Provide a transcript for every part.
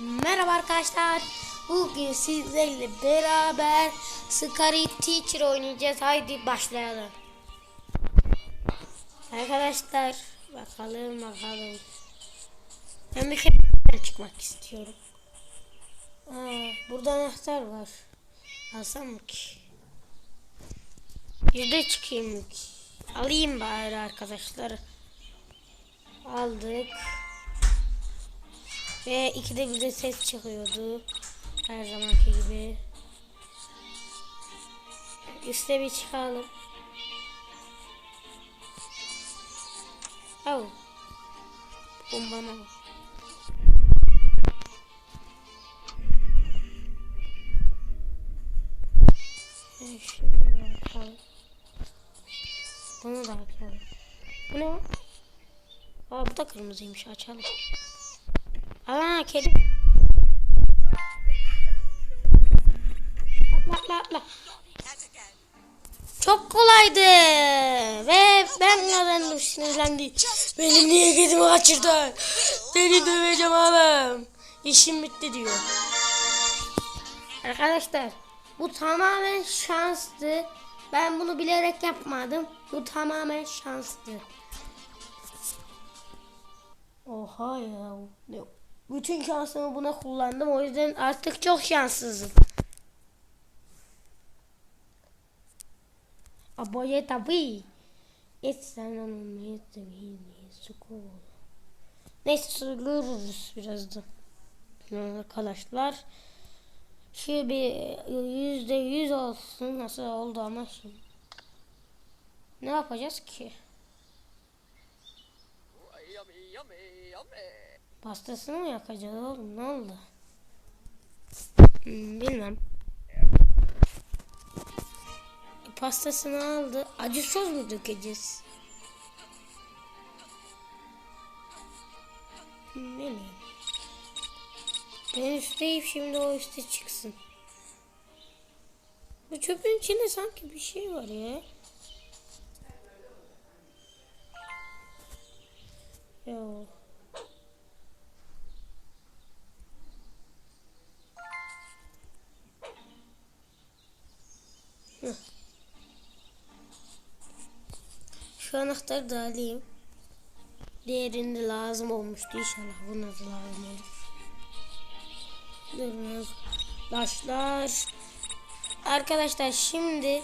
Merhaba arkadaşlar. Bugün sizlerle beraber Scary Teacher oynayacağız. Haydi başlayalım. Arkadaşlar bakalım bakalım. Ben bir kere çıkmak istiyorum. Aa, burada anahtar var. Alsam mı ki? Yüzde çıkayım mı ki? Alayım bari arkadaşlar. Aldık. Ve ikide bir de ses çıkıyordu. Her zamanki gibi. Üste bir çıkalım. Oh. Bombama bak. Şimdi bakalım. Bunu da açalım. Bu ne? Aa bu da kırmızıymış açalım. Aa kedi. Atla atla atla. Çok kolaydı. Ve ben öğrendim sinirlendi. Benim niye kedimi kaçırdın? Seni döveceğim oğlum. İşim bitti diyor. Arkadaşlar bu tamamen şanstı. Ben bunu bilerek yapmadım. Bu tamamen şanstı. Oha ya. Ne- Bütün şansımı buna kullandım. O yüzden artık çok şanssızım. Aboye tabi. Et sen onu tabi. Skol. Neyse söylüyoruz birazdan. Arkadaşlar. Şu bir yüzde yüz olsun. Nasıl oldu ama şimdi. Ne yapacağız ki? Yummy, yummy, yummy. Pastasını mı yakacağız oğlum? Ne oldu? Hmm, bilmem. Pastasını aldı. Acı sos mu dökeceğiz? Hmm, bilmiyorum. Ben üstteyim şimdi o üste çıksın. Bu çöpün içinde sanki bir şey var ya. Yok. Anahtarı da alayım. Diğerinde lazım olmuştu inşallah. Buna da lazım olur. Durmaz. Başlar. Arkadaşlar şimdi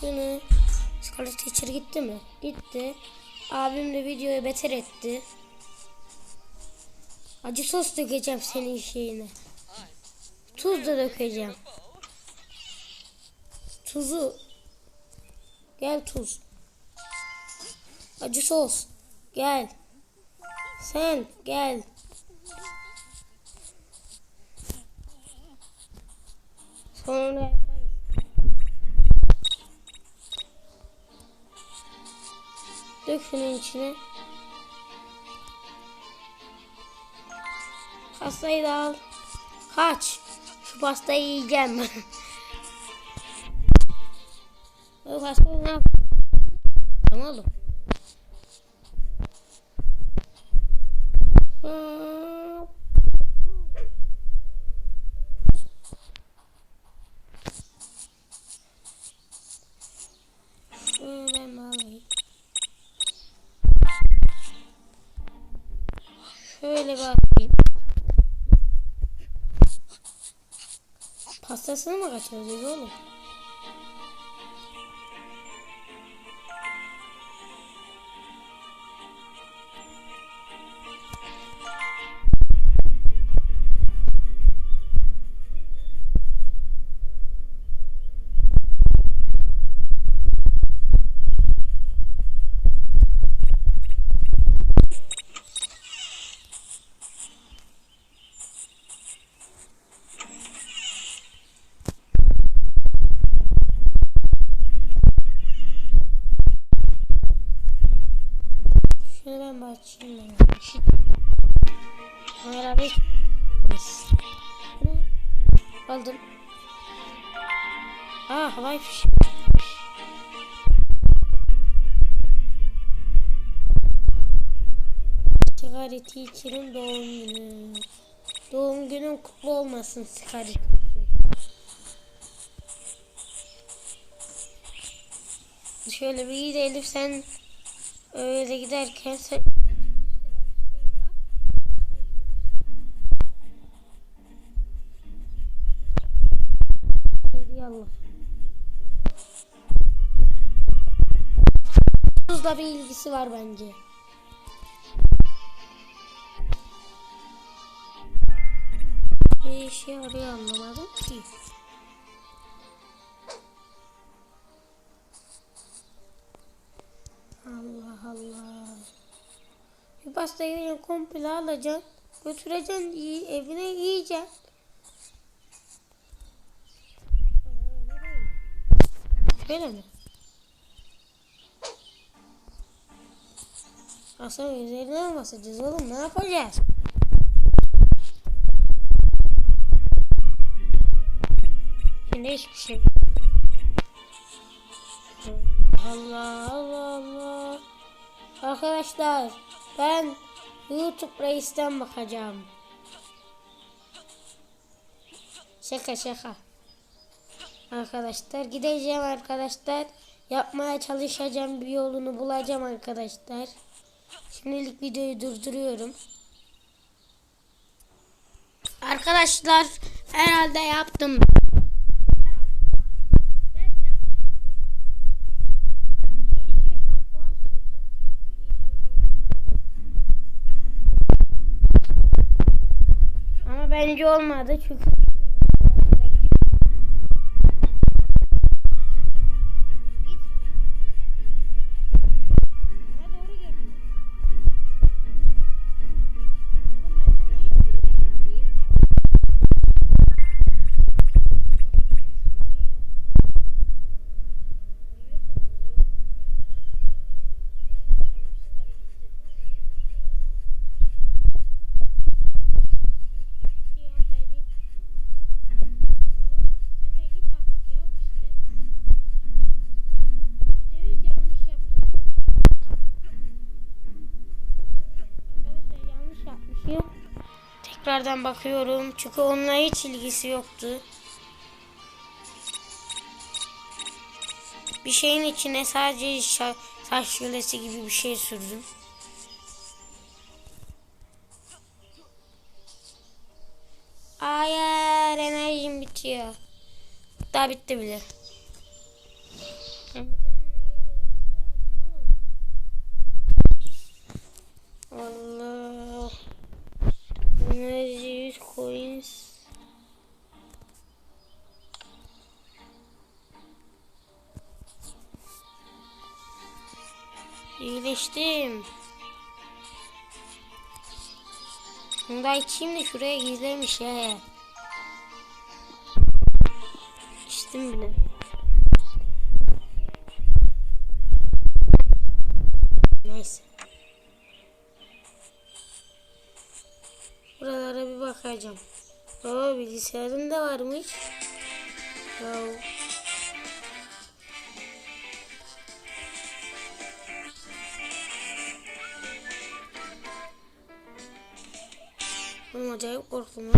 şunu Scarlet Teacher gitti mi? Gitti. Abim de videoyu beter etti. Acı sos dökeceğim senin şeyine. Tuz da dökeceğim. Tuzu. Gel tuz. Acı sos. Gel. Sen gel. Sonra yaparız. Dök şunun içine. Pastayı da al. Kaç. Şu pastayı yiyeceğim. Bu pastayı ne yapacağım oğlum? Hop. Şöyle mi alayım? Şöyle bir alayım. Pastasını mı kaçıracağız oğlum? Bir Aldım. Aa havai fişek. Sigara teacher'ın doğum günü. Doğum günün kutlu olmasın Skari. Şöyle bir gidelim sen öyle giderken sen... Tuzla bir ilgisi var bence. Bir işe yarıyor anlamadım ki. Allah Allah. Bir pastayı komple alacaksın. Götüreceksin evine yiyeceksin. Böyle mi? Aslında üzerine mi basacağız oğlum? Ne yapacağız? Şimdi hiçbir şey. Allah Allah Allah. Arkadaşlar ben YouTube Reis'ten bakacağım. Şaka şaka. Arkadaşlar gideceğim arkadaşlar. Yapmaya çalışacağım bir yolunu bulacağım arkadaşlar. Şimdilik videoyu durduruyorum. Arkadaşlar herhalde yaptım. Ama bence olmadı çünkü Tekrardan bakıyorum çünkü onunla hiç ilgisi yoktu. Bir şeyin içine sadece şa- saç gibi bir şey sürdüm. Hayır enerjim bitiyor. Daha bitti bile. Allah. Enerji 100 coins. İyileştim. Bunu da içeyim de şuraya gizlemiş ya. İçtim bile. Buralara bir bakacağım. Oo bilgisayarın da varmış. Ya. Oğlum acayip korktum.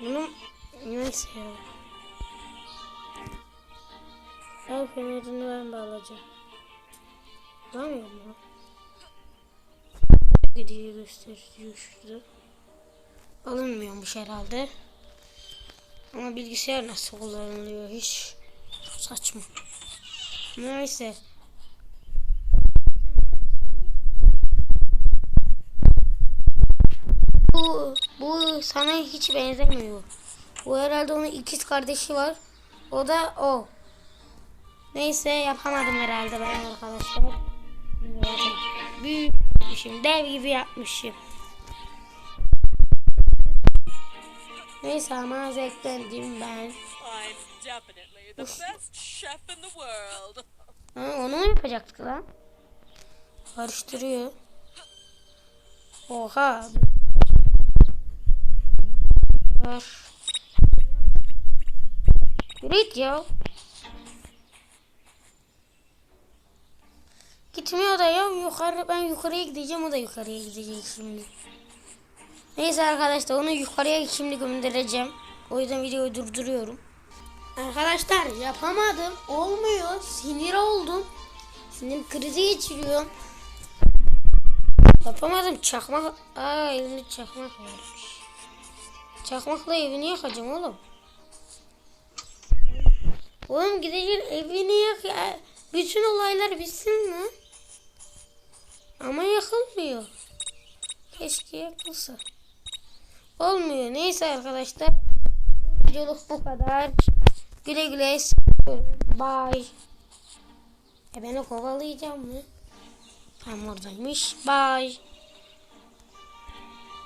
Bunun neyse ya. El fenerini ben de Alamıyorum ya. Gidiyor gösteriyor şurada. Alınmıyormuş herhalde. Ama bilgisayar nasıl kullanılıyor hiç saçma. Neyse. Bu, bu sana hiç benzemiyor. Bu herhalde onun ikiz kardeşi var. O da o. Neyse yapamadım herhalde ben arkadaşlar. Büyük. Dev gibi yapmışım. Neyse ama zevklendim ben. I'm definitely the best chef in the world. Ha, onu mu yapacaktık lan? Karıştırıyor. Oha. Ver. Yürü ya. Gitmiyor da ya yukarı ben yukarıya gideceğim o da yukarıya gidecek şimdi. Neyse arkadaşlar onu yukarıya şimdi göndereceğim. O yüzden videoyu durduruyorum. Arkadaşlar yapamadım. Olmuyor. Sinir oldum. Sinir krizi geçiriyorum. Yapamadım. Çakmak. Aa elimde çakmak varmış. Çakmakla evini yakacağım oğlum. Oğlum gideceksin evini yak ya. Bütün olaylar bitsin mi? Ama yakılmıyor. Keşke yakılsa. Olmuyor. Neyse arkadaşlar. Videoluk bu kadar. Güle güle. Bye. E beni kovalayacağım mı? Tam oradaymış. Bye.